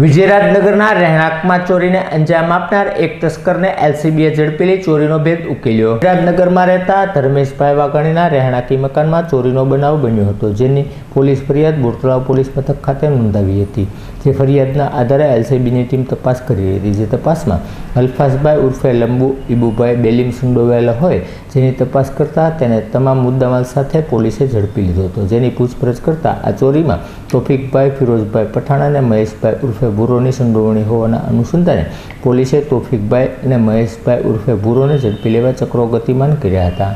વિજયરાજનગરના રહેણાંકમાં ચોરીને અંજામ આપનાર એક તસ્કરને એલસીબીએ ઝડપી લઈ ચોરીનો ભેદ ઉકેલ્યો. વિજયરાજનગરમાં રહેતા ધર્મેશભાઈ વાઘાણીના રહેણાંકી મકાનમાં ચોરીનો બનાવ બન્યો હતો, જેની પોલીસ ફરિયાદ બોરતળાવ પોલીસ મથક ખાતે નોંધાવી હતી. જે ફરિયાદના આધારે એલસીબીની ટીમ તપાસ કરી હતી. જે તપાસમાં અલ્ફાસભાઈ ઉર્ફે લંબુ ઇબુભાઈ બેલીમ સંડોવાયેલા હોય, જેની તપાસ કરતા તેને તમામ મુદ્દામાલ સાથે પોલીસે ઝડપી લીધો હતો. જેની પૂછપરછ કરતા આ ચોરીમાં તોફિકભાઈ ફિરોઝભાઈ પઠાણ અને મહેશભાઈ ઉર્ફે ભૂરોની સંડોવણી હોવાના અનુસંધાને પોલીસે તોફિકભાઈ અને મહેશભાઈ ઉર્ફે ભૂરોને ઝડપી લેવા ચક્રો ગતિમાન કર્યા હતા.